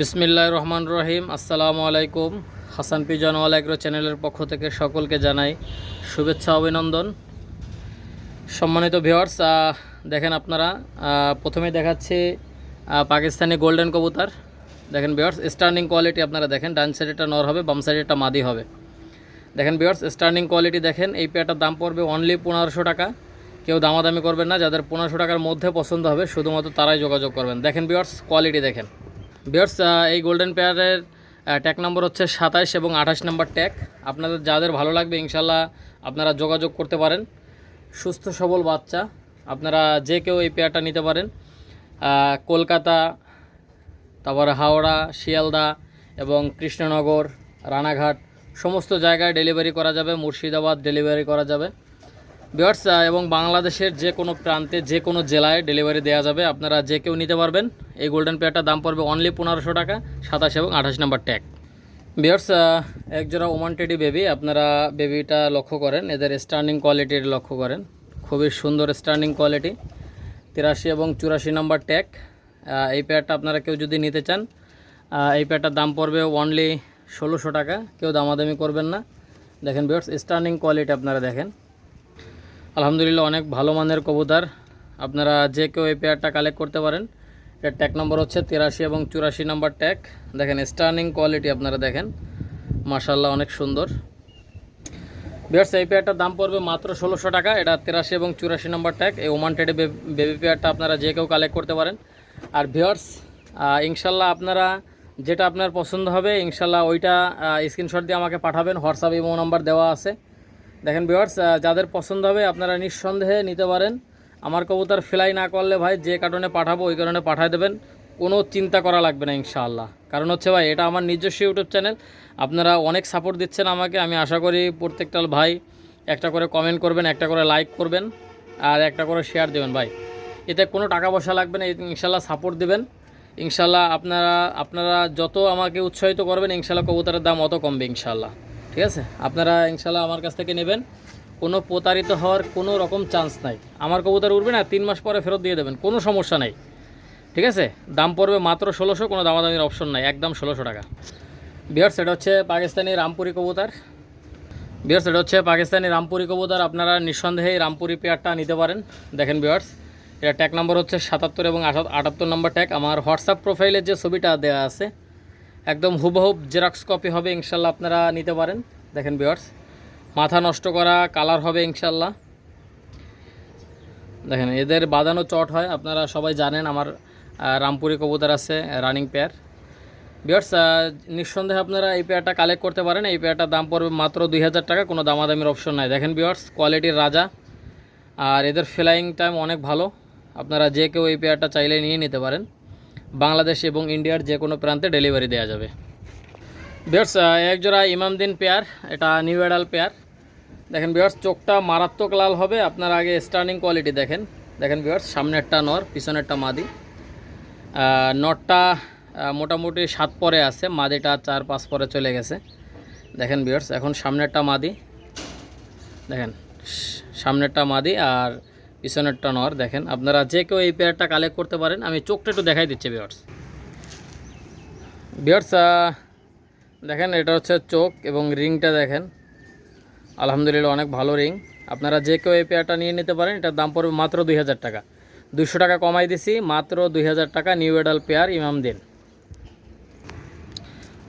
বিসমিল্লাহ রহমান রহিম। আসসালামু আলাইকুম। হাসান পিজন অল এগ্রো চ্যানেলের পক্ষ থেকে সকলকে জানাই শুভেচ্ছা, অভিনন্দন। সম্মানিত ভিওয়ার্স দেখেন আপনারা প্রথমে দেখাচ্ছি পাকিস্তানি গোল্ডেন কবুতর। দেখেন ভিওয়ার্স স্টার্নিং কোয়ালিটি আপনারা দেখেন, ডান সাইডেটা নর হবে, বাম সাইডেটা মাদি হবে। দেখেন ভিওয়ার্স স্টার্নিং কোয়ালিটি দেখেন, এই পেয়ারটার দাম পড়বে অনলি পনেরোশো টাকা। কেউ দামাদামি করবেন না, যাদের পনেরোশো টাকার মধ্যে পছন্দ হবে, শুধুমাত্র তারাই যোগাযোগ করবেন। দেখেন ভিওয়ার্স কোয়ালিটি দেখেন। বিয়ার্স এই গোল্ডেন পেয়ারের ট্যাগ নম্বর হচ্ছে সাতাইশ এবং আঠাশ নম্বর ট্যাগ আপনাদের যাদের ভালো লাগবে, ইনশাল্লাহ আপনারা যোগাযোগ করতে পারেন। সুস্থ, সবল বাচ্চা, আপনারা যে কেউ এই পেয়ারটা নিতে পারেন। কলকাতা, তারপরে হাওড়া, শিয়ালদা এবং কৃষ্ণনগর, রানাঘাট, সমস্ত জায়গায় ডেলিভারি করা যাবে, মুর্শিদাবাদ ডেলিভারি করা যাবে। বিয়ার্স এবং বাংলাদেশের যে কোনো প্রান্তে, যে কোনো জেলায় ডেলিভারি দেওয়া যাবে। আপনারা যে কেউ নিতে পারবেন, এই গোল্ডেন পেয়ারটার দাম পড়বে অনলি পনেরোশো টাকা, সাতাশ এবং আঠাশ নাম্বার ট্যাগ বিয়ার্স একজোড়া ওমান টেডি বেবি আপনারা বেবিটা লক্ষ্য করেন, এদের স্টার্নিং কোয়ালিটির লক্ষ্য করেন। খুবই সুন্দর স্টার্নিং কোয়ালিটি তিরাশি এবং চুরাশি নাম্বার ট্যাগ এই পেয়ারটা আপনারা কেউ যদি নিতে চান এই পেয়ারটার দাম পড়বে অনলি ষোলোশো টাকা, কেউ দামাদামি করবেন না। দেখেন বিয়ার্স স্টার্নিং কোয়ালিটি আপনারা দেখেন। আলহামদুলিল্লাহ, অনেক ভালো মানের কবুতর। আপনারা যে কেউ এই পেয়ারটা কালেক্ট করতে পারেন। এর ট্যাগ নম্বর হচ্ছে তিরাশি এবং চুরাশি নম্বর ট্যাগ দেখেন স্টার্নিং কোয়ালিটি আপনারা দেখেন। মাশাল্লাহ অনেক সুন্দর। বিয়ার্স এই পেয়ারটার দাম পড়বে মাত্র ষোলোশো টাকা। এটা তিরাশি এবং চুরাশি নম্বর ট্যাগ এই ওমান টেডে বেবি পেয়ারটা আপনারা যে কেউ কালেক্ট করতে পারেন। আর ভিওর্স ইনশাল্লাহ আপনারা যেটা আপনার পছন্দ হবে ইনশাল্লাহ ওইটা স্ক্রিনশট দিয়ে আমাকে পাঠাবেন। হোয়াটসঅ্যাপ ইমো নাম্বার দেওয়া আছে। দেখেন ভিওয়ার্স যাদের পছন্দ হবে, আপনারা নিঃসন্দেহে নিতে পারেন। আমার কবুতর ফ্লাই না করলে ভাই, যে কারণে পাঠাবো, ওই কারণে পাঠিয়ে দেবেন। কোনো চিন্তা করা লাগবে না, ইনশাআল্লাহ। কারণ হচ্ছে ভাই, এটা আমার নিজস্ব ইউটিউব চ্যানেল। আপনারা অনেক সাপোর্ট দিচ্ছেন আমাকে। আমি আশা করি প্রত্যেকটা ভাই একটা করে কমেন্ট করবেন, একটা করে লাইক করবেন, আর একটা করে শেয়ার দেবেন ভাই। এতে কোনো টাকা পয়সা লাগবে না ইনশাল্লাহ সাপোর্ট দেবেন। ইনশাল্লাহ আপনারা আপনারা যত আমাকে উৎসাহিত করবেন ইনশাল্লাহ কবুতরের দাম অত কমবে ইনশাল্লাহ ঠিক আছে? আপনারা ইনশাল্লাহ আমার কাছ থেকে নেবেন। কোনো প্রতারিত হওয়ার কোনো রকম চান্স নাই। আমার কবুতর উঠবে না, তিন মাস পরে ফেরত দিয়ে দেবেন, কোনো সমস্যা নাই। ঠিক আছে? দাম পড়বে মাত্র ষোলোশো, কোনো দামাদামির অপশন নাই, একদম ষোলোশো টাকা। বিহার সেটা হচ্ছে পাকিস্তানি রামপুরি কবুতর। বিহার সেটা হচ্ছে পাকিস্তানি রামপুরি কবুতর, আপনারা নিঃসন্দেহে রামপুরি পেয়ারটা নিতে পারেন। দেখেন বিহার্স এটা ট্যাগ নম্বর হচ্ছে সাতাত্তর এবং আটাত্তর নম্বর ট্যাগ আমার হোয়াটসঅ্যাপ প্রোফাইলের যে ছবিটা দেওয়া আছে একদম হুবহুব জেরক্স কপি হবে, ইনশাল্লাহ আপনারা নিতে পারেন। দেখেন বিয়ার্স মাথা নষ্ট করা কালার হবে ইনশাল্লাহ। দেখেন, এদের বাঁধানো চট হয়, আপনারা সবাই জানেন, আমার রামপুরি কবুতর আছে রানিং পেয়ার বিয়ার্স নিঃসন্দেহে আপনারা এই পেয়ারটা কালেক্ট করতে পারেন। এই পেয়ারটার দাম পড়বে মাত্র দুই হাজার টাকা, কোনো দামাদামির অপশন নাই। দেখেন বিয়ার্স কোয়ালিটির রাজা। আর এদের ফ্লাইং টাইম অনেক ভালো। আপনারা যে কেউ এই পেয়ারটা চাইলে নিয়ে নিতে পারেন। বাংলাদেশ এবং ইন্ডিয়ার যে কোনো প্রান্তে ডেলিভারি দেওয়া যাবে। বিয়ার্স একজোড়া ইমামদিন পেয়ার, এটা নিউ এডাল পেয়ার। দেখেন বিয়ার্স চোখটা মারাত্মক লাল হবে, আপনার আগে স্টার্নিং কোয়ালিটি দেখেন। দেখেন বিয়ার্স সামনেরটা নর, পিছনেরটা মাদি। নরটা মোটামুটি সাত পরে আছে, মাদিটা চার পাঁচ পরে চলে গেছে। দেখেন বিয়ার্স এখন সামনেরটা মাদি। দেখেন, সামনেরটা মাদি আর পিছনেরটা নর, দেখেন। আপনারা যে কেউ এই পেয়ারটা কালেক্ট করতে পারেন, আমি চোখটা একটু দেখাই দিচ্ছি বিয়ার্স বিয়ার্স দেখেন, এটা হচ্ছে চোখ এবং রিংটা দেখেন। আলহামদুলিল্লাহ, অনেক ভালো রিং। আপনারা যে কেউ এই পেয়ারটা নিয়ে নিতে পারেন, এটার দাম পড়বে মাত্র দুই হাজার টাকা। দুশো টাকা কমাই দিছি, মাত্র দুই হাজার টাকা নিউ এডাল পেয়ার ইমাম দিন।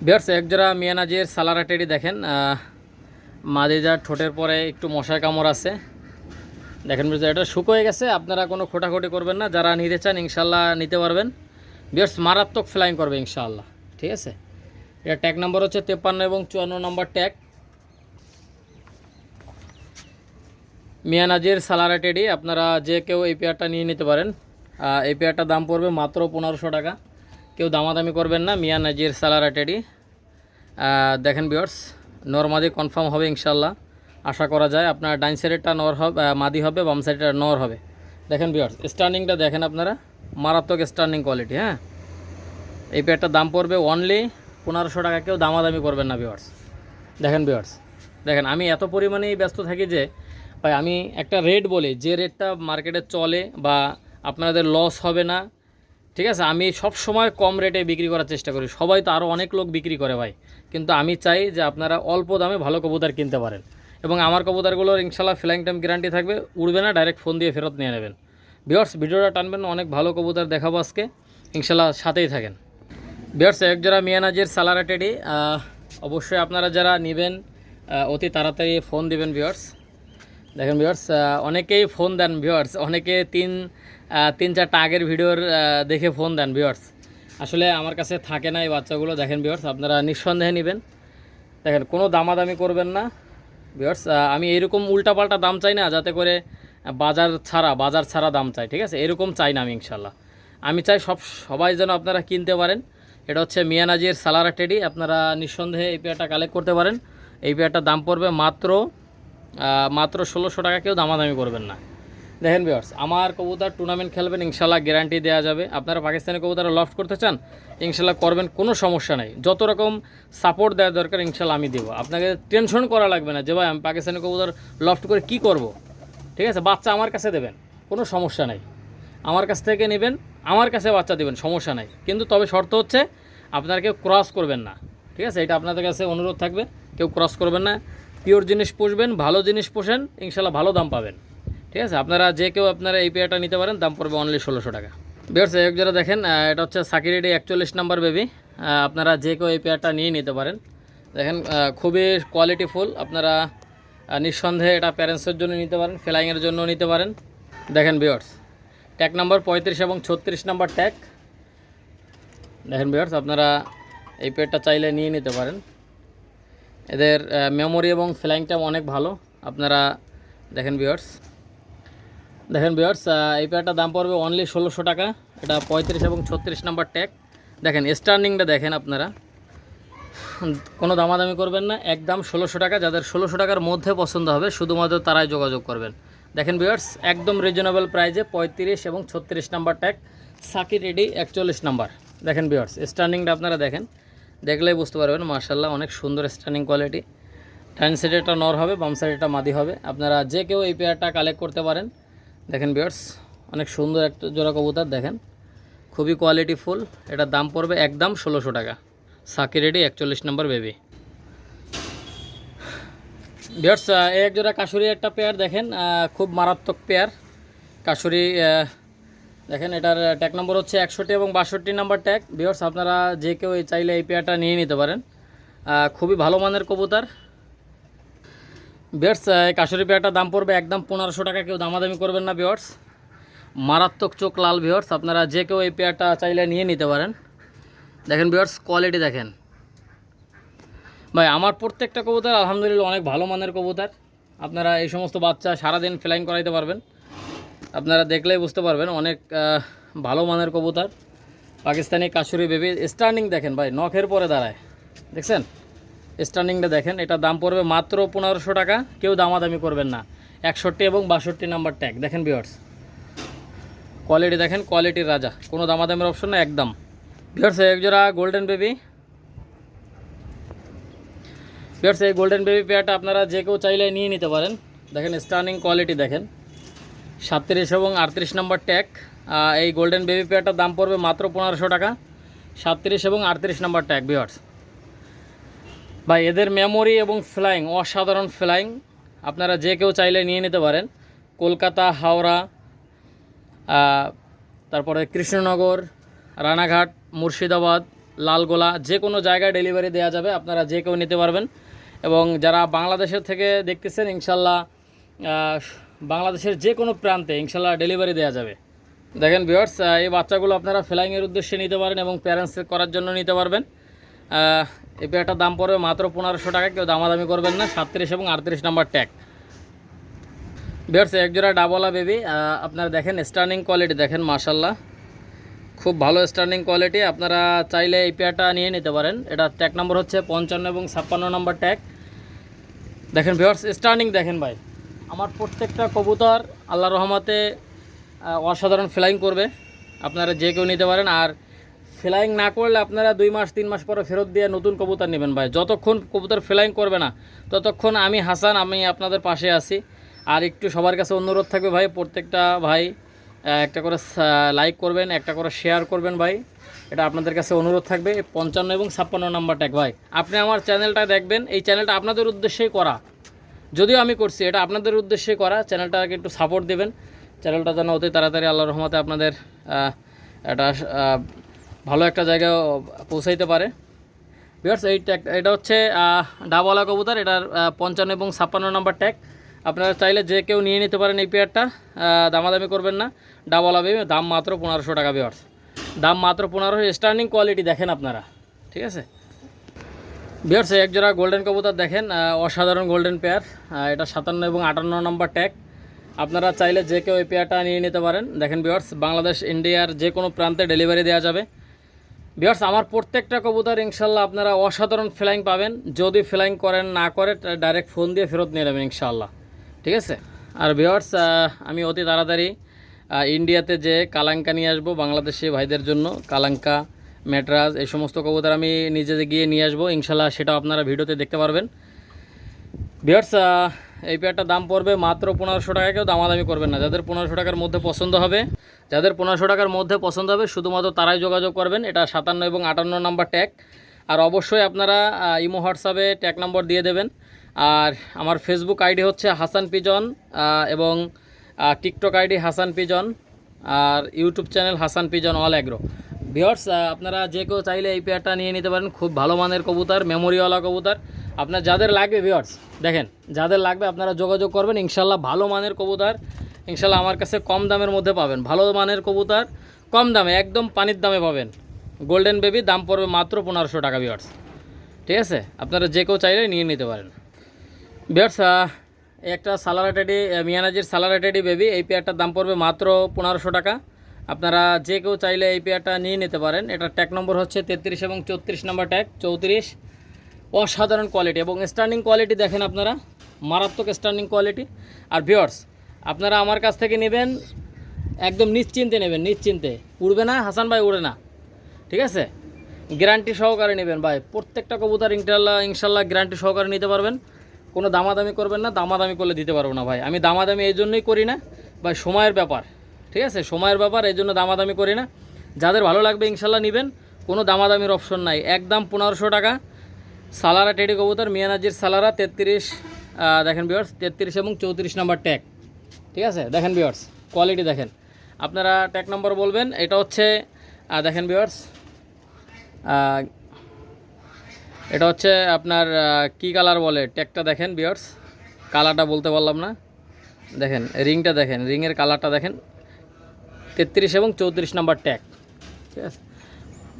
বিয়ার্স একজোড়া মিয়ানাজির সালারাটেরি দেখেন মাদিজার ঠোঁটের পরে একটু মশার কামড় আছে। দেখেন এটা শুকোয় গেছে, আপনারা কোনো খোটাখুটি করবেন না, যারা নিতে চান ইনশাল্লাহ নিতে পারবেন। বিয়ার্স, মারাত্মক ফ্লাইং করবে ইনশাআল্লাহ ঠিক আছে? এটা ট্যাগ নাম্বার হচ্ছে তেপ্পান্ন এবং চুয়ান্ন নম্বর ট্যাগ মিয়ানাজির সালারা টেডি, আপনারা যে কেউ এই পেয়ারটা নিয়ে নিতে পারেন। এই পেয়ারটার দাম পড়বে মাত্র পনেরোশো টাকা। কেউ দামাদামি করবেন না মিয়ানাজির সালারা টেডি। দেখেন বিয়ার্স নর্মাদি কনফার্ম হবে ইনশাল্লাহ। আশা করা যায় আপনার ডাইন সাইডেরটা নর হবে মাদি হবে, বাম সাইডেরটা নর হবে। দেখেন বিয়ার্স স্টার্নিংটা দেখেন আপনারা, মারাত্মক স্টার্নিং কোয়ালিটি হ্যাঁ? এই পেয়ারটার দাম পড়বে অনলি পনেরোশো টাকা, কেউ দামাদামি করবেন না বিয়ার্স দেখেন বিয়ার্স দেখেন, আমি এত পরিমাণেই ব্যস্ত থাকি যে, ভাই, আমি একটা রেট বলি, যে রেটটা মার্কেটে চলে বা আপনাদের লস হবে না, ঠিক আছে? আমি সব সময় কম রেটে বিক্রি করার চেষ্টা করি, সবাই তো আরও অনেক লোক বিক্রি করে ভাই। কিন্তু আমি চাই যে আপনারা অল্প দামে ভালো কবুতর কিনতে পারেন। এবং আমার কবুতরগুলোর ইনশাল্লাহ ফ্লাইং টাইম গ্যারান্টি থাকবে। উড়বে না ডাইরেক্ট ফোন দিয়ে ফেরত নিয়ে নেবেন। বিয়ার্স ভিডিওটা টানবেন, অনেক ভালো কবুতার দেখাবো আজকে। ইনশাল্লাহ সাথেই থাকেন। বিয়ার্স এক জোড়া মিয়ানাজির সালারা অবশ্যই আপনারা যারা নেবেন অতি তাড়াতাড়ি ফোন দিবেন বিয়ার্স দেখেন ভিউয়ার্স অনেকেই ফোন দেন ভিউয়ার্স অনেকে তিন তিন চারটা আগের ভিডিওর দেখে ফোন দেন ভিউয়ার্স আসলে আমার কাছে থাকে না এই বাচ্চাগুলো। দেখেন ভিউয়ার্স আপনারা নিঃসন্দেহে নেবেন। দেখেন, কোনো দামাদামি করবেন না। ভিউয়ার্স আমি এরকম উল্টাপাল্টা দাম চাই না, যাতে করে বাজার ছাড়া বাজার ছাড়া দাম চাই, ঠিক আছে? এরকম চাই না আমি ইনশাল্লাহ আমি চাই সব, সবাই যেন আপনারা কিনতে পারেন। এটা হচ্ছে মিয়ানাজির সালারা টেডি, আপনারা নিঃসন্দেহে এই পেয়ারটা কালেক্ট করতে পারেন। এই পেয়ারটার দাম পড়বে মাত্র মাত্র ষোলোশো টাকা, কেউ দামাদামি করবেন না। দেখেন বিয়ার্স আমার কবুতর টুর্নামেন্ট খেলবেন ইনশাল্লাহ গ্যারান্টি দেওয়া যাবে। আপনারা পাকিস্তানি কবুতর লফট করতে চান ইনশাল্লাহ করবেন, কোনো সমস্যা নেই। যত রকম সাপোর্ট দেওয়া দরকার, ইনশাল্লাহ আমি দেবো। আপনাকে টেনশন করা লাগবে না যে, ভাই, আমি পাকিস্তানি কবুতর লফট করে কি করব? ঠিক আছে? বাচ্চা আমার কাছে দেবেন, কোনো সমস্যা নেই। আমার কাছ থেকে নেবেন, আমার কাছে বাচ্চা দেবেন, সমস্যা নাই। কিন্তু তবে শর্ত হচ্ছে, আপনারা কেউ ক্রস করবেন না। ঠিক আছে? এটা আপনাদের কাছে অনুরোধ থাকবে, কেউ ক্রস করবেন না। পিওর জিনিস পুষবেন, ভালো জিনিস পোষেন, ইনশাল্লাহ ভালো দাম পাবেন। ঠিক আছে? আপনারা যে কেউ আপনারা এই পেয়ারটা নিতে পারেন, দাম পড়বে অনলি ষোলোশো টাকা। বিয়ার্স এক যারা দেখেন এটা হচ্ছে সাকিরিডি একচল্লিশ নাম্বার বেবি আপনারা যে কেউ এই পেয়ারটা নিয়ে নিতে পারেন। দেখেন খুবই কোয়ালিটিফুল আপনারা নিঃসন্দেহে এটা প্যারেন্টসের জন্য নিতে পারেন ফ্লাইংয়ের জন্য নিতে পারেন। দেখেন বিয়ার্স ট্যাগ নাম্বার পঁয়ত্রিশ এবং ছত্রিশ নাম্বার ট্যাগ দেখেন বিয়ার্স আপনারা এই পেয়ারটা চাইলে নিয়ে নিতে পারেন। এদের মেমোরি এবং ফ্লাইং টাইম অনেক ভালো। আপনারা, দেখেন বিয়ার্স দেখেন বিয়ার্স এই পেয়ারটার দাম পড়বে অনলি ষোলোশো টাকা। এটা পঁয়ত্রিশ এবং ছত্রিশ নাম্বার ট্যাগ দেখেন স্টার্নিংটা দেখেন আপনারা। কোনো দামাদামি করবেন না, একদম ষোলোশো টাকা। যাদের ষোলোশো টাকার মধ্যে পছন্দ হবে, শুধুমাত্র তারাই যোগাযোগ করবেন। দেখেন বিয়ার্স একদম রিজনেবল প্রাইজে পঁয়ত্রিশ এবং ছত্রিশ নাম্বার ট্যাগ সাকি রেডি, একচল্লিশ নাম্বার। দেখেন বিয়ার্স স্টার্নিংটা আপনারা দেখেন। দেখলেই বুঝতে পারবেন মার্শাল্লাহ অনেক সুন্দর স্টার্নিং কোয়ালিটি ডাইন সাইডে এটা নর হবে, বাম সাইডে এটা মাদি হবে। আপনারা যে কেউ এই পেয়ারটা কালেক্ট করতে পারেন। দেখেন বিয়ার্স অনেক সুন্দর একটা জোড়া কবুতর, দেখেন। খুবই কোয়ালিটি ফুল, এটার দাম পড়বে একদম ষোলোশো টাকা। সাকি রেডি, একচল্লিশ নম্বর বেবি বিয়ার্স এক জোড়া কাশুরি একটা পেয়ার দেখেন খুব মারাত্মক পেয়ার কাশুরি দেখেন, এটার ট্যাগ নম্বর হচ্ছে একষট্টি এবং বাষট্টি নাম্বার ট্যাগ বিয়ার্স আপনারা যে কেউ চাইলে এই পেয়ারটা নিয়ে নিতে পারেন। খুবই ভালো মানের কবুতর। বিয়ার্স কাশুরি পেয়ারটার দাম পড়বে একদম পনেরোশো টাকা। কেউ দামাদামি করবেন না বিয়ার্স মারাত্মক চোখ লাল বিয়ার্স আপনারা যে কেউ এই পেয়ারটা চাইলে নিয়ে নিতে পারেন। দেখেন বিয়ার্স কোয়ালিটি দেখেন। ভাই, আমার প্রত্যেকটা কবুতর আলহামদুলিল্লাহ অনেক ভালো মানের কবুতর। আপনারা এই সমস্ত বাচ্চা সারাদিন ফ্লাইং করাইতে পারবেন। আপনারা দেখলেই বুঝতে পারবেন অনেক ভালো মানের কবুতর। পাকিস্তানি কাশুরি বেবি স্টার্নিং দেখেন ভাই, নখের পরে দাঁড়ায়। দেখছেন? স্টার্নিংটা দেখেন, এটা দাম পড়বে মাত্র পনেরোশো টাকা, কেউ দামাদামি করবেন না। একষট্টি এবং বাষট্টি নাম্বার ট্যাগ দেখেন বিয়ার্স কোয়ালিটি দেখেন কোয়ালিটির রাজা। কোনো দামাদামের অপশন না, একদম। বিয়ার্স এক জোড়া গোল্ডেন বেবি বিয়ার্স এই গোল্ডেন বেবি পেয়ারটা আপনারা যে কেউ চাইলে নিয়ে নিতে পারেন। দেখেন স্টার্নিং কোয়ালিটি দেখেন। সাতত্রিশ এবং আটত্রিশ নম্বর ট্যাগ এই গোল্ডেন বেবি পেয়ারটার দাম পড়বে মাত্র পনেরোশো টাকা। সাতত্রিশ এবং আটত্রিশ নম্বর ট্যাগ বিয়ার্স ভাই, এদের মেমোরি এবং ফ্লাইং অসাধারণ ফ্লাইং আপনারা যে কেউ চাইলে নিয়ে নিতে পারেন। কলকাতা, হাওড়া তারপরে কৃষ্ণনগর, রানাঘাট, মুর্শিদাবাদ, লালগোলা, যে কোনো জায়গায় ডেলিভারি দেওয়া যাবে, আপনারা যে কেউ নিতে পারবেন। এবং যারা বাংলাদেশের থেকে দেখতেছেন, ইনশাল্লাহ বাংলাদেশের যে কোনো প্রান্তে ইনশাল্লাহ ডেলিভারি দেওয়া যাবে। দেখেন ভিওয়ার্স এই বাচ্চাগুলো আপনারা ফ্লাইংয়ের উদ্দেশ্যে নিতে পারেন এবং প্যারেন্টস করার জন্য নিতে পারবেন। এই পেয়ারটার দাম পড়বে মাত্র পনেরোশো টাকা, কেউ দামাদামি করবেন না, সাতত্রিশ এবং আটত্রিশ নাম্বার ট্যাগ। বিয়ার্স এক জোড়া ডাবলা বেবি আপনারা দেখেন স্টার্নিং কোয়ালিটি দেখেন মাশাল্লাহ খুব ভালো স্টার্নিং কোয়ালিটি আপনারা চাইলে এই পেয়ারটা নিয়ে নিতে পারেন। এটা ট্যাগ নম্বর হচ্ছে পঞ্চান্ন এবং ছাপ্পান্ন নম্বর ট্যাগ দেখেন ভিওর্স স্টার্নিং দেখেন ভাই। আমার প্রত্যেকটা কবুতর আল্লাহ রহমতে অসাধারণ ফ্লাইং করবে। আপনারা যে কেউ নিতে পারেন, আর ফ্লাইং না করলে আপনারা দুই মাস তিন মাস পরে ফেরত দিয়ে নতুন কবুতর নেবেন ভাই। যতক্ষণ কবুতর ফ্লাইং করবে না ততক্ষণ আমি হাসান আমি আপনাদের পাশে আছি। আর একটু সবার কাছে অনুরোধ থাকবে ভাই প্রত্যেকটা ভাই একটা করে লাইক করবেন একটা করে শেয়ার করবেন ভাই। এটা আপনাদের কাছে অনুরোধ থাকবে পঞ্চান্ন এবং ছাপ্পান্ন নাম্বার ট্যাগ ভাই। আপনি আমার চ্যানেলটা দেখবেন এই চ্যানেলটা আপনাদের উদ্দেশ্যেই করা। যদিও আমি করছি এটা আপনাদের উদ্দেশ্যে করা। চ্যানেলটাকে একটু সাপোর্ট দেবেন। চ্যানেলটা যেন অতি তাড়াতাড়ি আল্লাহ রহমতে আপনাদের আহ, ভালো একটা জায়গায় পৌঁছাইতে পারে। বিয়ার্স এই ট্যাগ এটা হচ্ছে ডাবওয়ালা কবুতর, এটার পঞ্চান্ন এবং ছাপ্পান্ন নাম্বার ট্যাগ আপনারা চাইলে যে কেউ নিয়ে নিতে পারেন এই পেয়ারটা দামাদামি করবেন না। ডাবওয়ালা বেবি দাম মাত্র পনেরোশো টাকা বিয়ার্স দাম মাত্র পনেরোশো স্টার্নিং কোয়ালিটি দেখেন আপনারা, ঠিক আছে? বিয়ার্স এক জোড়া গোল্ডেন কবুতর দেখেন অসাধারণ গোল্ডেন পেয়ার এটা সাতান্ন এবং আটান্ন নম্বর ট্যাগ আপনারা চাইলে যে কেউ এই পেয়ারটা নিয়ে নিতে পারেন। দেখেন বিয়ার্স বাংলাদেশ ইন্ডিয়ার যে কোনো প্রান্তে ডেলিভারি দেওয়া যাবে। বিয়ার্স আমার প্রত্যেকটা কবুতর ইনশাল্লাহ আপনারা অসাধারণ ফ্লাইং পাবেন। যদি ফ্লাইং করেন, না করে ডাইরেক্ট ফোন দিয়ে ফেরত নিয়ে নেবেন ইনশাল্লাহ। ঠিক আছে? আর বিয়ার্স আমি অতি তাড়াতাড়ি ইন্ডিয়াতে যে কালাঙ্কা নিয়ে আসব বাংলাদেশি ভাইদের জন্য, কালাঙ্কা, ম্যাট্রাস, এই সমস্ত কবুতর আমি নিজে গিয়ে নিয়ে আসব। ইনশাল্লাহ সেটা আপনারা ভিডিওতে দেখতে পারবেন। বিয়ার্স এই পেয়ারটার দাম পড়বে মাত্র পনেরোশো টাকা। কেউ দামাদামি করবেন না। যাদের পনেরোশো টাকার মধ্যে পছন্দ হবে, যাদের পনেরোশো টাকার মধ্যে পছন্দ হবে, শুধুমাত্র তারাই যোগাযোগ করবেন। এটা সাতান্ন এবং আটান্ন নাম্বার ট্যাগ আর অবশ্যই আপনারা ইমো হোয়াটসঅ্যাপে ট্যাগ নম্বর দিয়ে দেবেন। আর আমার ফেসবুক আইডি হচ্ছে হাসান পিজন এবং টিকটক আইডি হাসান পিজন, আর YouTube channel Hasan pigeon all agro viewers আপনারা যে কেউ চাইলে এই পেয়ারটা নিয়ে নিতে পারেন। খুব ভালো মানের কবুতর মেমোরিওয়ালা কবুতর। আপনার যাদের লাগবে ভিওর্স দেখেন, যাদের লাগবে আপনারা যোগাযোগ করবেন, ইনশাল্লাহ ভালো মানের কবুতর, ইনশাল্লাহ আমার কাছে কম দামের মধ্যে পাবেন। ভালো মানের কবুতর, কম দামে, একদম পানির দামে পাবেন। গোল্ডেন বেবি দাম পড়বে মাত্র পনেরোশো টাকা ভিওর্স ঠিক আছে? আপনারা যে কেউ চাইলে নিয়ে নিতে পারেন। ভিওর্স এই একটা সালারাটেডি মিয়ানাজির সালারাটেডি বেবি এই পেয়ারটার দাম পড়বে মাত্র পনেরোশো টাকা। আপনারা যে কেউ চাইলে এই পেয়ারটা নিয়ে নিতে পারেন। এটা ট্যাগ নম্বর হচ্ছে তেত্রিশ এবং চৌত্রিশ নম্বর ট্যাগ চৌত্রিশ। অসাধারণ কোয়ালিটি এবং স্ট্যান্ডিং কোয়ালিটি দেখেন আপনারা। মারাত্মক স্ট্যান্ডিং কোয়ালিটি আর ভিওর্স আপনারা আমার কাছ থেকে নেবেন, একদম নিশ্চিন্তে নেবেন, নিশ্চিন্তে। উড়বে না, হাসান ভাই উড়ে না। ঠিক আছে? গ্যারান্টি সহকারে নেবেন ভাই। প্রত্যেকটা কবুতর ইনশাল্লাহ ইনশাল্লাহ গ্যারান্টি সহকারে নিতে পারবেন। কোনো দামাদামি করবেন না, দামাদামি করলে দিতে পারব না ভাই। আমি দামাদামি এই জন্যই করি না ভাই, সময়ের ব্যাপার। ঠিক আছে? সময়ের ব্যাপার, এই জন্য দামাদামি করি না। যাদের ভালো লাগবে ইনশাল্লাহ নেবেন। কোনো দামাদামির অপশন নাই। একদম পনেরোশো টাকা। সালারা টেডি কবুতর মিয়ানাজির সালারা, তেত্রিশ দেখেন বিয়ার্স তেত্রিশ এবং চৌত্রিশ নাম্বার ট্যাগ ঠিক আছে? দেখেন বিয়ার্স কোয়ালিটি দেখেন। আপনারা ট্যাগ নম্বর বলবেন, এটা হচ্ছে দেখেন বিয়ার্স এটা হচ্ছে আপনার কি কালার বলে? ট্যাগটা দেখেন বিয়ার্স কালারটা বলতে পারলাম না। দেখেন রিংটা দেখেন রিংয়ের কালারটা দেখেন, তেত্রিশ এবং চৌত্রিশ নাম্বার ট্যাগ ঠিক আছে?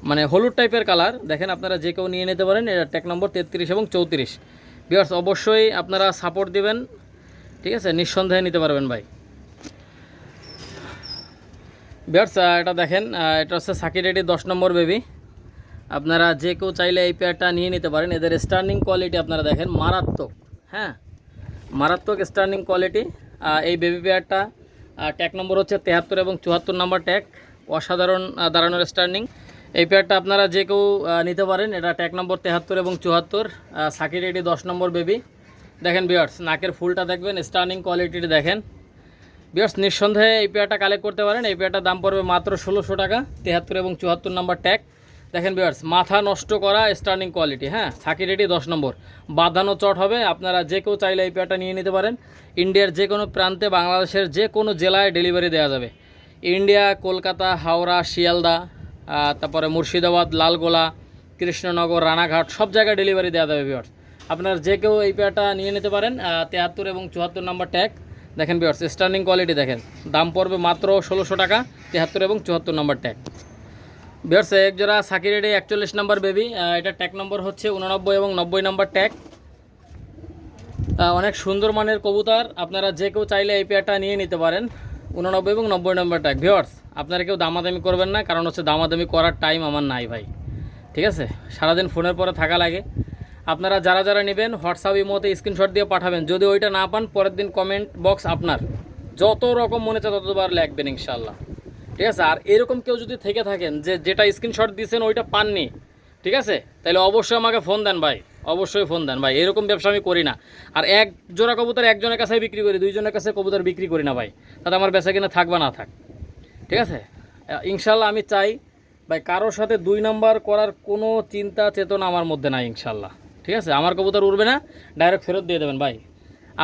মানে হলুদ টাইপের কালার দেখেন আপনারা যে কেউ নিয়ে নিতে পারেন এটা ট্যাক নম্বর তেত্রিশ এবং চৌত্রিশ। বিয়ার্স অবশ্যই আপনারা সাপোর্ট দিবেন। ঠিক আছে? নিঃসন্দেহে নিতে পারবেন ভাই। বিয়ার্স এটা দেখেন এটা হচ্ছে সাকি রেডি দশ নম্বর বেবি আপনারা যে কেউ চাইলে এই পেয়ারটা নিয়ে নিতে পারেন। এদের স্টার্নিং কোয়ালিটি আপনারা দেখেন, মারাত্মক। হ্যাঁ? মারাত্মক স্টার্নিং কোয়ালিটি এই বেবি পেয়ারটা ট্যাগ নম্বর হচ্ছে তেহাত্তর এবং চুয়াত্তর নম্বর ট্যাগ অসাধারণ দাঁড়ানোর স্টার্নিং এই পেয়ারটা আপনারা যে কেউ নিতে পারেন, এটা ট্যাগ নম্বর তেহাত্তর এবং চুয়াত্তর সাকি রেডি দশ নম্বর বেবি দেখেন বিয়ার্স নাকের ফুলটা দেখবেন স্টার্নিং কোয়ালিটিটি দেখেন। বিয়ার্স নিঃসন্দেহে এই পেয়ারটা কালেক্ট করতে পারেন। এই পেয়ারটার দাম পড়বে মাত্র ষোলোশো টাকা, তেহাত্তর এবং চুয়াত্তর নম্বর ট্যাগ দেখেন বিয়ার্স মাথা নষ্ট করা স্টার্নিং কোয়ালিটি হ্যাঁ সাকি রেডি দশ নম্বর বাঁধানো চট হবে, আপনারা যে কেউ চাইলে এই পেয়ারটা নিয়ে নিতে পারেন। ইন্ডিয়ার যে কোনো প্রান্তে, বাংলাদেশের যে কোনো জেলায় ডেলিভারি দেওয়া যাবে। ইন্ডিয়া, কলকাতা, হাওড়া, শিয়ালদা তারপরে মুর্শিদাবাদ, লালগোলা, কৃষ্ণনগর, রানাঘাট, সব জায়গায় ডেলিভারি দেওয়া যাবে বিয়ার্স আপনার যে কেউ এই পেয়ারটা নিয়ে নিতে পারেন তেহাত্তর এবং চুয়াত্তর নম্বর ট্যাগ দেখেন বিয়ার্স স্টার্নিং কোয়ালিটি দেখেন। দাম পড়বে মাত্র ষোলোশো টাকা, তেহাত্তর এবং চুয়াত্তর নম্বর ট্যাগ বিয়ার্স এক জোড়া সাকি রেডি একচল্লিশ নম্বর বেবি এটা ট্যাগ নম্বর হচ্ছে উননব্বই এবং নব্বই নম্বর ট্যাগ অনেক সুন্দর মানের কবুতর, আপনারা যে কেউ চাইলে এই পেয়ারটা নিয়ে নিতে পারেন। উননব্বই এবং নব্বই নম্বর ট্যাগ ভিওর্স আপনারা কেউ দামাদামি করবেন না, কারণ হচ্ছে দামাদামি করার টাইম আমার নাই ভাই। ঠিক আছে? সারাদিন ফোনের পরে থাকা লাগে। আপনারা যারা যারা নেবেন হোয়াটসঅ্যাপ ইমোতে স্ক্রিনশট দিয়ে পাঠাবেন। যদি ওইটা না পান, পরের দিন কমেন্ট বক্স আপনার। যত রকম মনে চায় ততবার লিখবেন ইনশাল্লাহ ঠিক আছে? আর এরকম কেউ যদি থেকে থাকেন, যে যেটা স্ক্রিনশট দিয়েছেন, ওইটা পাননি ঠিক আছে? তাহলে অবশ্যই আমাকে ফোন দেন ভাই। অবশ্যই ফোন দেন ভাই। এরকম ব্যবসা আমি করি না। আর এক জোড়া কবুতর একজনের কাছে বিক্রি করি, দুইজনের কাছে কবুতর বিক্রি করি না ভাই। তাতে আমার বেচা কিনা থাকবা না থাক। ঠিক আছে? ইনশাল্লাহ আমি চাই, ভাই, কারোর সাথে দুই নাম্বার করার কোনো চিন্তা, চেতনা আমার মধ্যে নাই ইনশাল্লাহ ঠিক আছে? আমার কবুতর উড়বে না ডাইরেক্ট ফেরত দিয়ে দেবেন ভাই।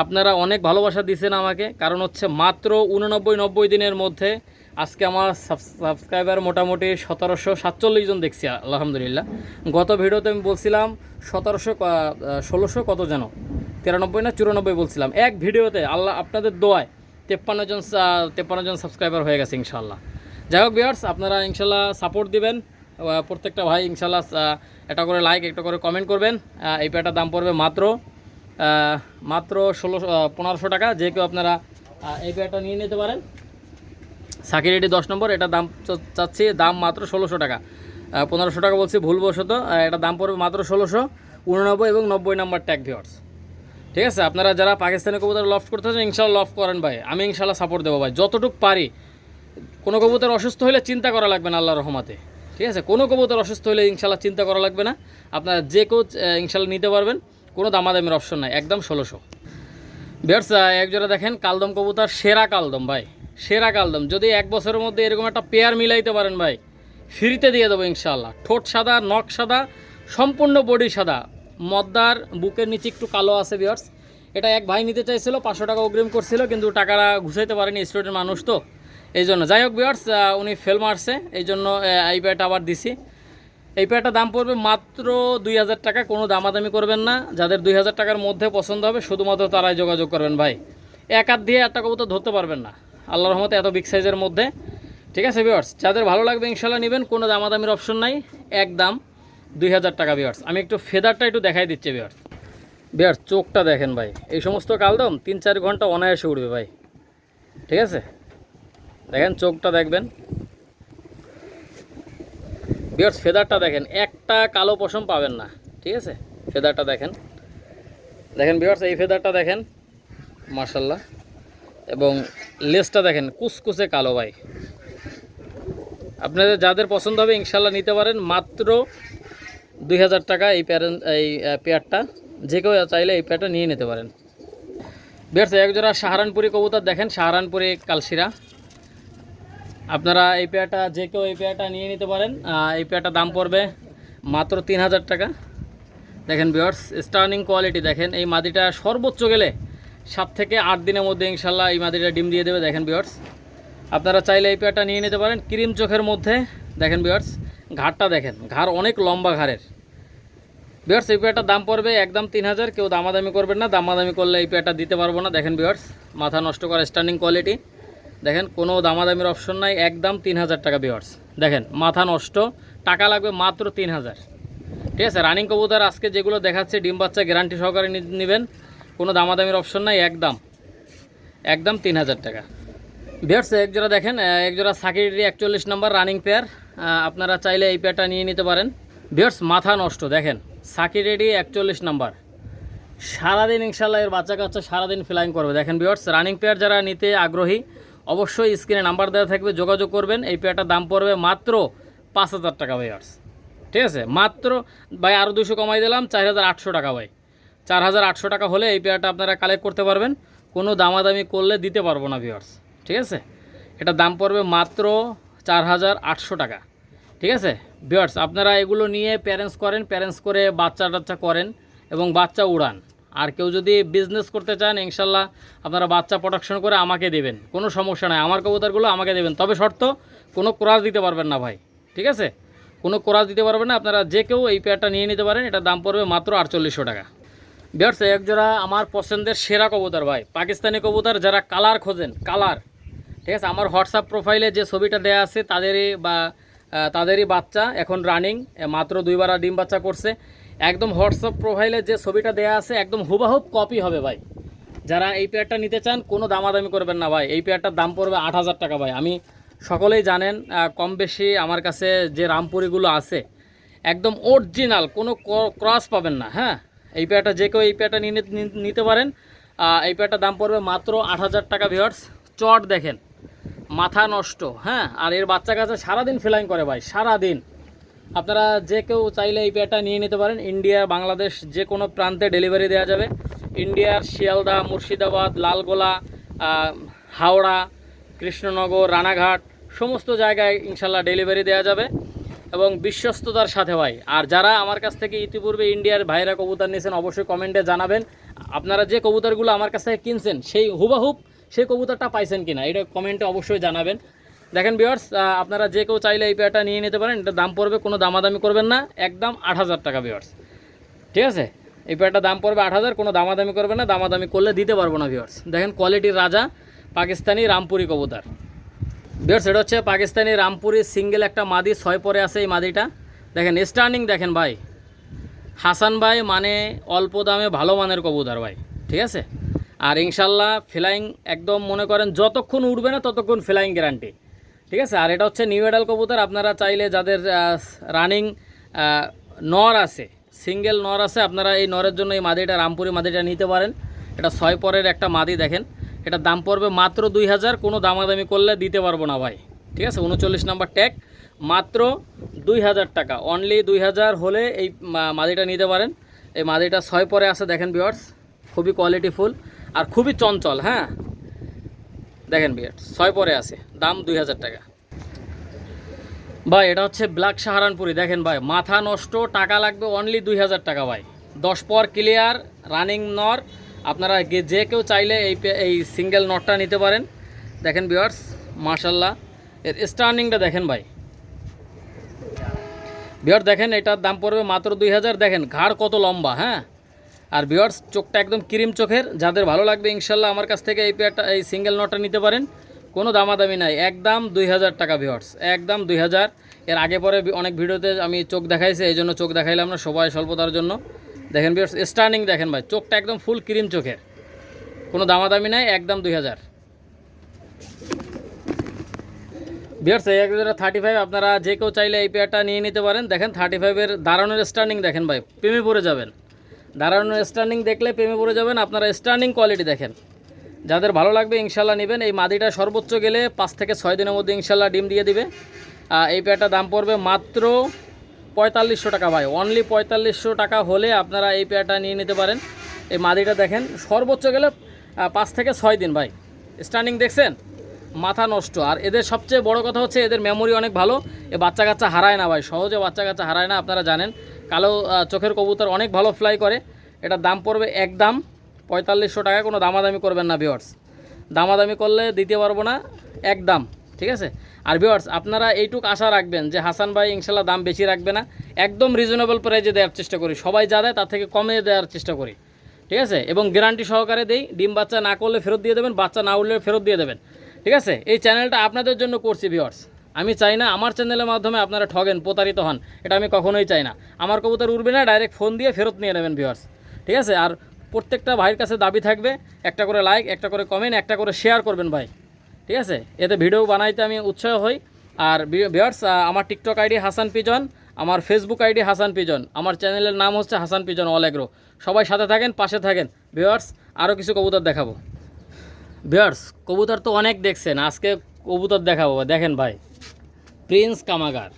আপনারা অনেক ভালোবাসা দিয়েছেন আমাকে, কারণ হচ্ছে মাত্র উননব্বই নব্বই দিনের মধ্যে আজকে আমার সাবস্ক্রাইবার মোটামুটি সতেরোশো সাতচল্লিশ জন দেখছি, আলহামদুলিল্লাহ। গত ভিডিওতে আমি বলছিলাম সতেরোশো ষোলোশো কত যেন? তিরানব্বই না চুরানব্বই বলছিলাম। এক ভিডিওতে, আল্লাহ আপনাদের দোয়ায় তেপ্পান্ন জন তেপ্পান্ন জন সাবস্ক্রাইবার হয়ে গেছে ইনশাল্লাহ যাই হোক বিয়ার্স আপনারা ইনশাল্লাহ সাপোর্ট দিবেন। প্রত্যেকটা ভাই ইনশাল্লাহ একটা করে লাইক একটা করে কমেন্ট করবেন। এই প্যাটার দাম পড়বে মাত্র মাত্র ষোলোশো পনেরোশো টাকা। যে কেউ আপনারা এই প্যাডটা নিয়ে নিতে পারেন। সাকির এটি দশ নম্বর এটা দাম চাচ্ছি দাম মাত্র ষোলোশো টাকা। পনেরোশো টাকা বলছি ভুলবশত এটা দাম পড়বে মাত্র ষোলোশো উননব্বই এবং নব্বই নাম্বার ট্যাগ ভিওর্স ঠিক আছে আপনারা যারা পাকিস্তানি কবুতর লফট করতে চান ইনশাল্লাহ লফট করেন ভাই। আমি ইনশাল্লাহ সাপোর্ট দেবো ভাই। যতটুকু পারি কোনো কবুতর অসুস্থ হলে চিন্তা করা লাগবে না আল্লাহ রহমাতে। ঠিক আছে কোনো কবুতর অসুস্থ হলে ইনশাল্লাহ চিন্তা করা লাগবে না। আপনারা যে আহ, ইনশাল্লাহ নিতে পারবেন কোনো দামাদামের অপশন নাই একদম ষোলোশো। বিয়ার্স একজোড়া দেখেন কালদম কবুতর সেরা কালদম ভাই। সেরা কালদম। যদি এক বছরের মধ্যে এরকম একটা পেয়ার মিলাইতে পারেন ভাই, ফ্রিতে দিয়ে দেবো ইনশাল্লাহ ঠোঁট সাদা, নখ সাদা, সম্পূর্ণ বডি সাদা। মদ্দার বুকের নিচে একটু কালো আছে বিয়ার্স এটা এক ভাই নিতে চাইছিল, পাঁচশো টাকা অগ্রিম করছিল, কিন্তু টাকাটা ঘুষাইতে পারেনি স্টুডেন্ট মানুষ তো। এই জন্য যাই হোক বিয়ার্স উনি ফেল মারছে, এই জন্য এই ব্যাটা আবার দিছি। এই প্যাডটার দাম পড়বে মাত্র দুই হাজার টাকা, কোনো দামাদামি করবেন না। যাদের দুই হাজার টাকার মধ্যে পছন্দ হবে, শুধুমাত্র তারাই যোগাযোগ করবেন ভাই। এক হাত দিয়ে একটা কবুতর ধরতে পারবেন না। আল্লাহ রহমতে এত বিগ সাইজের মধ্যে। ঠিক আছে বিয়ার্স যাদের ভালো লাগবে ইনশাল্লাহ নেবেন, কোনো দামাদামির অপশন নাই, এক দাম দুই হাজার টাকা বিয়ার্স আমি একটু ফেদারটা একটু দেখাই দিচ্ছি বিয়ার্স বিয়ার্স চোখটা দেখেন ভাই। এই সমস্ত কালদম তিন চার ঘণ্টা অনায়াসে উঠবে ভাই। ঠিক আছে? দেখেন, চোখটা দেখবেন। বিয়ার্স ফেদারটা দেখেন, একটা কালো পশম পাবেন না। ঠিক আছে? ফেদারটা দেখেন। দেখেন বিয়ার্স এই ফেদারটা দেখেন। মার্শাল্লাহ এবং লেসটা দেখেন, কুসকুসে কালো ভাই। আপনাদের যাদের পছন্দ হবে ইনশাল্লাহ নিতে পারেন। মাত্র দুই হাজার টাকা এই প্যারেন এই পেয়ারটা। যে কেউ চাইলে এই পেয়ারটা নিয়ে নিতে পারেন। বিয়ার্স, একজোড়া সাহারানপুরি কবুতর দেখেন, সাহারানপুরি কালশিরা। আপনারা এই পেয়ারটা, যে কেউ এই পেয়ারটা নিয়ে নিতে পারেন। এই পেয়ারটার দাম পড়বে মাত্র তিন হাজার টাকা। দেখেন বিয়ার্স স্টার্নিং কোয়ালিটি দেখেন। এই মাদিটা সর্বোচ্চ গেলে সাত থেকে আট দিনের মধ্যে ইনশাল্লাহ এই মাদিটা ডিম দিয়ে দেবে, দেখেন বিয়ার্স আপনারা চাইলে এই পেয়ারটা নিয়ে নিতে পারেন। ক্রিম চোখের মধ্যে, দেখেন বিয়ার্স ঘাড়টা দেখেন। ঘাড় অনেক লম্বা ঘাড়ের। বিয়ার্স এই পেয়ারটার দাম পড়বে একদম তিন হাজার, কেউ দামাদামি করবেন না। দামাদামি করলে এই পেয়ারটা দিতে পারব না, দেখেন বিয়ার্স মাথা নষ্ট করা স্টার্নিং কোয়ালিটি দেখেন, কোনো দামাদামির অপশন নাই, একদম তিন হাজার টাকা বিয়ার্স দেখেন, মাথা নষ্ট, টাকা লাগবে মাত্র তিন হাজার। ঠিক আছে রানিং কবুতর আজকে যেগুলো দেখাচ্ছে, ডিম বাচ্চা গ্যারান্টি সহকারে নেবেন। কোনো দামাদামির অপশন নাই একদম একদম তিন হাজার টাকা। বিয়ার্স একজোড়া দেখেন একজোড়া সাকিরি একচল্লিশ নাম্বার রানিং পেয়ার আপনারা চাইলে এই পেয়ারটা নিয়ে নিতে পারেন। বিয়ার্স মাথা নষ্ট, দেখেন সাকিরেডি একচল্লিশ নম্বর সারাদিন ইনশাল্লাহ এর বাচ্চা কাচ্চা সারাদিন ফ্লাইং করবে। দেখেন বিয়ার্স রানিং পেয়ার যারা নিতে আগ্রহী, অবশ্যই স্ক্রিনে নাম্বার দেওয়া থাকবে, যোগাযোগ করবেন। এই পেয়ারটার দাম পড়বে মাত্র পাঁচ হাজার টাকা বিয়ার্স ঠিক আছে? মাত্র, ভাই আরও দুশো কমাই দিলাম, চার হাজার আটশো টাকা, ভাই। চার হাজার আটশো টাকা হলে এই পেয়ারটা আপনারা কালেক্ট করতে পারবেন। কোনো দামাদামি করলে দিতে পারব না ভিওয়ার্স ঠিক আছে? এটা দাম পড়বে মাত্র চার হাজার আটশো টাকা। ঠিক আছে? ভিওয়ার্স আপনারা এগুলো নিয়ে প্যারেন্টস করেন প্যারেন্টস করে বাচ্চা টাচ্চা করেন এবং বাচ্চা উড়ান। আর কেউ যদি বিজনেস করতে চান, ইনশাল্লাহ আপনারা বাচ্চা প্রোডাকশন করে আমাকে দেবেন। কোনো সমস্যা নাই। আমার কবুতরগুলো আমাকে দেবেন। তবে শর্ত, কোনো ক্রাস দিতে পারবেন না ভাই। ঠিক আছে? কোনো ক্রাস দিতে পারবেন না। আপনারা যে কেউ এই পেয়ারটা নিয়ে নিতে পারেন। এটা দাম পড়বে মাত্র আটচল্লিশশো টাকা। বিয়ার্স একজোড়া আমার পছন্দের সেরা কবুতর ভাই, পাকিস্তানি কবুতর, যারা কালার খোঁজেন কালার ঠিক আছে, আমার হোয়াটসঅ্যাপ প্রোফাইলে যে ছবিটা দেয়া আছে, তাদেরই বা তাদেরই বাচ্চা এখন রানিং মাত্র দুইবার ডিম বাচ্চা করছে। একদম হোয়াটসঅ্যাপ প্রোফাইলে যে ছবিটা দেওয়া আছে, একদম হুবাহুব কপি হবে ভাই। যারা এই পেয়ারটা নিতে চান, কোনো দামাদামি করবেন না ভাই। এই পেয়ারটার দাম পড়বে আট হাজার টাকা ভাই। আমি সকলেই জানেন কম বেশি আমার কাছে যে রামপুরিগুলো আছে, একদম অরিজিনাল কোনো ক্রস পাবেন না হ্যাঁ? এই পেয়ারটা যে কেউ এই পেয়ারটা নিয়ে নিতে পারেন। এই পেয়ারটার দাম পড়বে মাত্র আট হাজার টাকা ভিওয়ার্স চট দেখেন, মাথা নষ্ট হ্যাঁ? আর এর বাচ্চা কাছে সারাদিন ফ্লাইং করে ভাই, সারাদিন। আপনারা যে কেউ চাইলে এই পেয়ারটা নিয়ে নিতে পারেন। ইন্ডিয়া, বাংলাদেশ, যে কোনো প্রান্তে ডেলিভারি দেওয়া যাবে। ইন্ডিয়ার শিয়ালদা, মুর্শিদাবাদ, লালগোলা হাওড়া, কৃষ্ণনগর, রানাঘাট, সমস্ত জায়গায় ইনশাল্লাহ ডেলিভারি দেওয়া যাবে। এবং বিশ্বস্ততার সাথে ভাই। আর যারা আমার কাছ থেকে ইতিপূর্বে ইন্ডিয়ার ভাইরা কবুতর নিয়েছেন, অবশ্যই কমেন্টে জানাবেন। আপনারা যে কবুতরগুলো আমার কাছ থেকে কিনছেন, সেই হুবাহুব সেই কবুতরটা পাইছেন কিনা, এটা কমেন্টে অবশ্যই জানাবেন। দেখেন বিয়ার্স আপনারা যে কেউ চাইলে এই পেয়ারটা নিয়ে নিতে পারেন এটা দাম পড়বে, কোনো দামাদামি করবেন না। একদম আট হাজার টাকা বিয়ার্স ঠিক আছে? এই পেয়ারটা দাম পড়বে আট হাজার, কোনো দামাদামি করবে না, দামাদামি করলে দিতে পারব না ভিওর্স দেখেন কোয়ালিটির রাজা, পাকিস্তানি রামপুরি কবুতর। ভিওর্স এটা হচ্ছে পাকিস্তানি রামপুরি সিঙ্গেল একটা মাদি, ছয় পরে আছে এই মাদিটা। দেখেন স্টার্নিং দেখেন ভাই। হাসান ভাই মানে অল্প দামে ভালো মানের কবুতর ভাই, ঠিক আছে? আর ইনশাল্লাহ ফ্লাইং একদম মনে করেন যতক্ষণ উঠবে না ততক্ষণ ফ্লাইং গ্যারান্টি ঠিক আছে? আর এটা হচ্ছে নিউ এডাল কবুতর, আপনারা চাইলে যাদের রানিং নর আছে সিঙ্গেল নর আছে, আপনারা এই নরের জন্য এই মাদিটা, রামপুরি মাদিটা নিতে পারেন। এটা ছয় পরের একটা মাদি দেখেন। এটা দাম পড়বে মাত্র দুই হাজার, কোনো দামাদামি করলে দিতে পারব না ভাই। ঠিক আছে? উনচল্লিশ নাম্বার ট্যাগ মাত্র দুই হাজার টাকা। অনলি দুই হাজার হলে এই মাদিটা নিতে পারেন। এই মাদিটা ছয় পরে আছে, দেখেন বিয়ার্স খুবই কোয়ালিটিফুল আর খুবই চঞ্চল হ্যাঁ? দেখেন বিয়ার্স ছয় পরে আছে, দাম দুই হাজার টাকা। ভাই, এটা হচ্ছে ব্ল্যাক সাহারানপুরি, দেখেন ভাই, মাথা নষ্ট, টাকা লাগবে অনলি দুই হাজার টাকা ভাই। দশ পর ক্লিয়ার রানিং নর আপনারা যে কেউ চাইলে এই এই সিঙ্গেল নটটা নিতে পারেন। দেখেন বিয়ার্স মার্শাল্লাহ এর স্টার্নিংটা দেখেন ভাই। বিয়ার দেখেন, এটার দাম পড়বে মাত্র দুই হাজার। দেখেন, ঘাড় কত লম্বা হ্যাঁ? আর বিয়ার্স চোখটা একদম ক্রিম চোখের। যাদের ভালো লাগবে ইনশাল্লাহ আমার কাছ থেকে এই পেয়ারটা এই সিঙ্গেল নটটা নিতে পারেন। কোনো দামাদামি নাই। একদম দুই হাজার টাকা ভিওয়ার্স একদম দুই হাজার। এর আগে পরে অনেক ভিডিওতে আমি চোখ দেখাইছি এই জন্য চোখ দেখাইলাম না, সবাই স্বল্পতার জন্য। দেখেন ভিওয়ার্স স্টার্নিং দেখেন ভাই। চোখটা একদম ফুল ক্রিম চোখের। কোনো দামাদামি নাই, একদম দুই হাজার। বিয়ার্স এই এক থার্টি ফাইভ আপনারা যে কেউ চাইলে এই পেয়ারটা নিয়ে নিতে পারেন। দেখেন থার্টি ফাইভের দাঁড়ানোর স্টার্নিং দেখেন ভাই, প্রেমে পড়ে যাবেন। দাঁড়ানোর স্টার্নিং দেখলে প্রেমে পড়ে যাবেন। আপনারা স্টার্নিং কোয়ালিটি দেখেন। যাদের ভালো লাগবে ইনশাল্লাহ নেবেন। এই মাদিটা সর্বোচ্চ গেলে পাঁচ থেকে ছয় দিনের মধ্যে ইনশাল্লাহ ডিম দিয়ে দিবে। এই পেয়ারটার দাম পড়বে মাত্র পঁয়তাল্লিশশো টাকা ভাই। অনলি পঁয়তাল্লিশশো টাকা হলে আপনারা এই পেয়ারটা নিয়ে নিতে পারেন। এই মাদিটা দেখেন, সর্বোচ্চ গেলে পাঁচ থেকে ছয় দিন ভাই। স্টার্নিং দেখছেন? মাথা নষ্ট। আর এদের সবচেয়ে বড় কথা হচ্ছে, এদের মেমোরি অনেক ভালো। এ বাচ্চা কাচ্চা হারায় না ভাই। সহজে বাচ্চা কাচ্চা হারায় না, আপনারা জানেন। কালো চোখের কবুতর অনেক ভালো ফ্লাই করে। এটার দাম পড়বে এক দাম। পঁয়তাল্লিশশো টাকা, কোনো দামাদামি করবেন না ভিওয়ার্স দামাদামি করলে দিতে পারব না একদম ঠিক আছে? আর ভিওয়ার্স আপনারা এইটুক আশা রাখবেন যে হাসান ভাই ইনশাল্লাহ দাম বেশি রাখবে না। একদম রিজনেবল প্রাইজে দেওয়ার চেষ্টা করি। সবাই যা দেয় তার থেকে কমে দেওয়ার চেষ্টা করি। ঠিক আছে? এবং গ্যারান্টি সহকারে দেই, ডিম বাচ্চা না করলে ফেরত দিয়ে দেবেন, বাচ্চা না উঠলে ফেরত দিয়ে দেবেন। ঠিক আছে? এই চ্যানেলটা আপনাদের জন্য করছি ভিওয়ার্স আমি চাই না আমার চ্যানেলের মাধ্যমে আপনারা ঠগেন, প্রতারিত হন। এটা আমি কখনোই চাই না। আমার কবুতর উঠবে না ডাইরেক্ট ফোন দিয়ে ফেরত নিয়ে নেবেন ভিওয়ার্স ঠিক আছে? আর প্রত্যেকটা ভাইয়ের কাছে দাবি থাকবে, একটা করে লাইক একটা করে কমেন্ট একটা করে শেয়ার করবেন ভাই। ঠিক আছে? এতে ভিডিও বানাইতে আমি উৎসাহ হই। আর ভিওয়ার্স আমার টিকটক আইডি হাসান পিজন আমার ফেসবুক আইডি হাসান পিজন আমার চ্যানেলের নাম হচ্ছে হাসান পিজন অল এগ্রো সবাই সাথে থাকেন, পাশে থাকেন। ভিওয়ার্স আরও কিছু কবুতর দেখাবো। ভিওয়ার্স কবুতর তো অনেক দেখছেন, আজকে কবুতর দেখাবো। দেখেন ভাই প্রিন্স কামাগার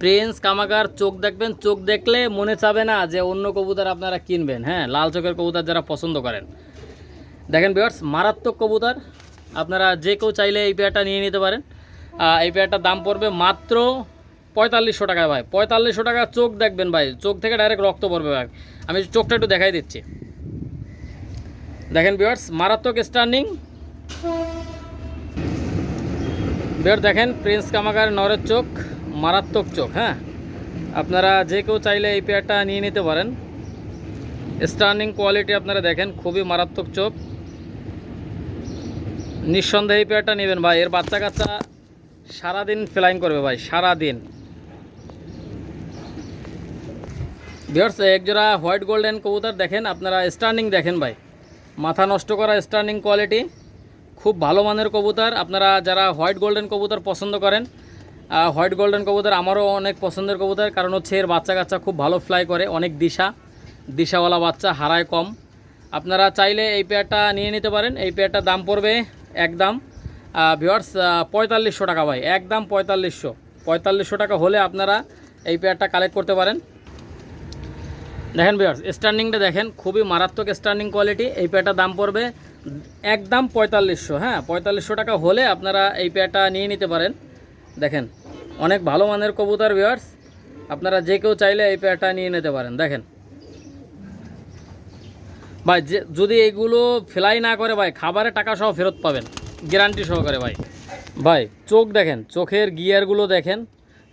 প্রিন্স কামাগার চোখ দেখবেন, চোখ দেখলে মনে চাবে না যে অন্য কবুতর আপনারা কিনবেন হ্যাঁ? লাল চোখের কবুতর যারা পছন্দ করেন। দেখেন বিয়ার্স মারাত্মক কবুতর। আপনারা যে কেউ চাইলে এই পেয়ারটা নিয়ে নিতে পারেন। এই পেয়ারটার দাম পড়বে মাত্র পঁয়তাল্লিশশো টাকা ভাই। পঁয়তাল্লিশশো টাকা চোখ দেখবেন ভাই। চোখ থেকে ডাইরেক্ট রক্ত পড়বে ভাই। আমি চোখটা একটু দেখাই দিচ্ছি। দেখেন বিয়ার্স মারাত্মক স্টার্নিং বিয়ার দেখেন প্রিন্স কামাগার নরের চোখ, মারাত্মক চোখ হ্যাঁ? আপনারা যে কেউ চাইলে এই পেয়ারটা নিয়ে নিতে পারেন। স্টার্নিং কোয়ালিটি আপনারা দেখেন, খুবই মারাত্মক চোখ। নিঃসন্দেহে পেয়ারটা নেবেন ভাই। এর বাচ্চা কাচ্চা সারাদিন ফ্লাইং করবে ভাই, সারাদিন। বিয়ার্স একজোড়া হোয়াইট গোল্ডেন কবুতর দেখেন, আপনারা স্টার্নিং দেখেন ভাই। মাথা নষ্ট করা স্টার্নিং কোয়ালিটি খুব ভালো মানের কবুতর। আপনারা যারা হোয়াইট গোল্ডেন কবুতর পছন্দ করেন হোয়াইট গোল্ডেন কবুতর আমারও অনেক পছন্দের কবুতর, কারণ হচ্ছে এর বাচ্চা কাচ্চা খুব ভালো ফ্লাই করে, অনেক দিশা। দিশাওয়ালা বাচ্চা, হারায় কম। আপনারা চাইলে এই পেয়ারটা নিয়ে নিতে পারেন। এই পেয়ারটার দাম পড়বে একদম ভিওয়ার্স পঁয়তাল্লিশশো টাকা ভাই একদম পঁয়তাল্লিশশো। পঁয়তাল্লিশশো টাকা হলে আপনারা এই পেয়ারটা কালেক্ট করতে পারেন। দেখেন বিয়ার্স স্টার্নিংটা দেখেন, খুবই মারাত্মক স্টার্নিং কোয়ালিটি এই পেয়ারটার দাম পড়বে একদম পঁয়তাল্লিশশো হ্যাঁ পঁয়তাল্লিশশো টাকা হলে আপনারা এই পেয়ারটা নিয়ে নিতে পারেন। দেখেন, অনেক ভালো মানের কবুতর ভিওয়ার্স আপনারা যে কেউ চাইলে এই পেয়ারটা নিয়ে নিতে পারেন। দেখেন ভাই যদি এগুলো ফ্লাই না করে ভাই, খাবারের টাকা সহ ফেরত পাবেন গ্যারান্টি সহকারে ভাই। ভাই, চোখ দেখেন, চোখের গিয়ারগুলো দেখেন,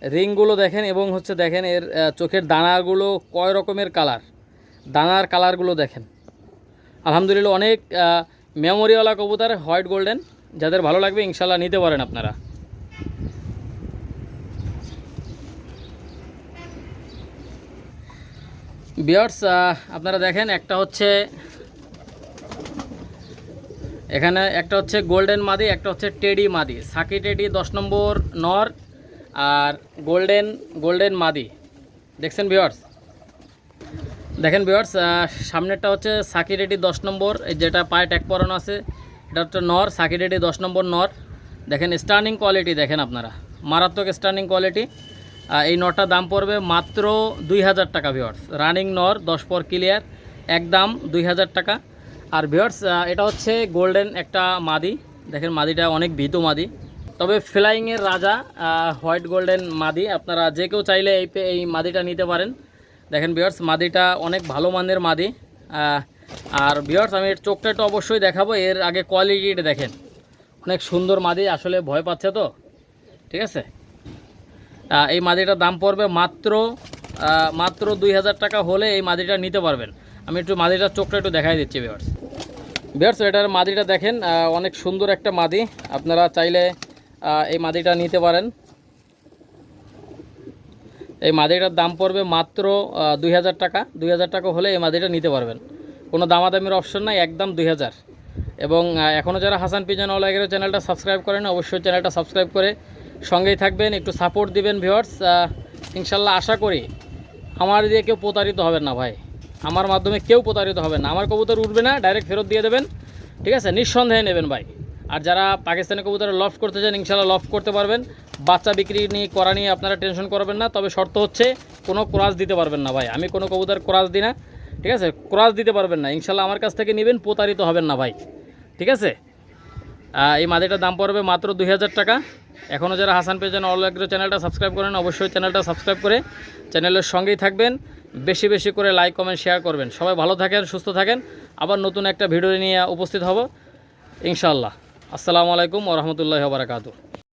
রিংগুলো দেখেন এবং হচ্ছে দেখেন এর চোখের দানাগুলো কয় রকমের কালার দানার কালারগুলো দেখেন। আলহামদুলিল্লাহ অনেক মেমোরিওয়ালা কবুতর, হোয়াইট গোল্ডেন, যাদের ভালো লাগবে ইনশাল্লাহ নিতে পারেন আপনারা। বিয়ার্স আপনারা দেখেন, একটা হচ্ছে এখানে, একটা হচ্ছে গোল্ডেন মাদি, একটা হচ্ছে টেডি মাদি। সাকি টেডি দশ নম্বর নর আর গোল্ডেন গোল্ডেন মাদি। দেখছেন বিয়ার্স দেখেন বিয়ার্স সামনেরটা হচ্ছে সাকি রেডি দশ নম্বর যেটা পায়ে ট্যাগ পরানো আছে, এটা হচ্ছে নর, সাকি রেডি দশ নম্বর নর। দেখেন স্টার্নিং কোয়ালিটি দেখেন আপনারা। মারাত্মক স্টার্নিং কোয়ালিটি এই নটার দাম পড়বে মাত্র দুই হাজার টাকা ভিওয়ার্স রানিং নর, দশ পর ক্লিয়ার এক দাম দুই হাজার টাকা। আর ভিওয়ার্স এটা হচ্ছে গোল্ডেন একটা মাদি। দেখেন মাদিটা অনেক ভীত মাদি। তবে ফ্লাইংয়ের রাজা হোয়াইট গোল্ডেন মাদি। আপনারা যে কেউ চাইলে এই এই মাদিটা নিতে পারেন। দেখেন বিয়ার্স মাদিটা অনেক ভালো মানের মাদি। আর বিয়ার্স আমি এর চোখটা একটু অবশ্যই দেখাবো। এর আগে কোয়ালিটিটা দেখেন। অনেক সুন্দর মাদি, আসলে ভয় পাচ্ছে তো। ঠিক আছে? এই মাদিটার দাম পড়বে মাত্র মাত্র দুই হাজার টাকা হলে এই মাদিটা নিতে পারবেন। আমি একটু মাদিটার চোখটা একটু দেখাই দিচ্ছি বিয়ার্স বিয়ার্স এটার মাদিটা দেখেন অনেক সুন্দর একটা মাদি। আপনারা চাইলে এই মাদিটা নিতে পারেন। এই মাদিটার দাম পড়বে মাত্র দুই হাজার টাকা। দুই হাজার টাকা হলে এই মাদিটা নিতে পারবেন। কোনো দামাদামির অপশন নাই, একদম দুই হাজার। এবং এখনও যারা হাসান পিজন অলাগের চ্যানেলটা সাবস্ক্রাইব করেন, অবশ্যই চ্যানেলটা সাবস্ক্রাইব করে সঙ্গেই থাকবেন, একটু সাপোর্ট দিবেন ভিওয়ার্স ইনশাল্লাহ আশা করি আমার দিয়ে কেউ প্রতারিত হবেন না ভাই। আমার মাধ্যমে কেউ প্রতারিত হবেন না। আমার কবুতর উঠবে না ডাইরেক্ট ফেরত দিয়ে দেবেন। ঠিক আছে? নিঃসন্দেহে নেবেন ভাই। আর যারা পাকিস্তানি কবুতরে লফট করতে চান, ইনশাল্লাহ লফট করতে পারবেন। বাচ্চা বিক্রি নিয়ে, করা নিয়ে আপনারা টেনশন করবেন না। তবে শর্ত হচ্ছে কোনো ক্রাস দিতে পারবেন না ভাই। আমি কোনো কবুতর ক্রাস দিই না। ঠিক আছে? ক্রাস দিতে পারবেন না। ইনশাল্লাহ আমার কাছ থেকে নেবেন, প্রতারিত হবেন না ভাই। ঠিক আছে? এই মাদিটার দাম পড়বে মাত্র দুই হাজার টাকা। এখনও যারা হাসান পেয়েছেন অল এগ্রো চ্যানেলটা সাবস্ক্রাইব করেন, অবশ্যই চ্যানেলটা সাবস্ক্রাইব করে চ্যানেলের সঙ্গেই থাকবেন। বেশি বেশি করে লাইক, কমেন্ট, শেয়ার করবেন। সবাই ভালো থাকেন, সুস্থ থাকেন। আবার নতুন একটা ভিডিও নিয়ে উপস্থিত হব। ইনশাআল্লাহ। আসসালামু আলাইকুম ওরহমতুল্লাহ বারাকাতু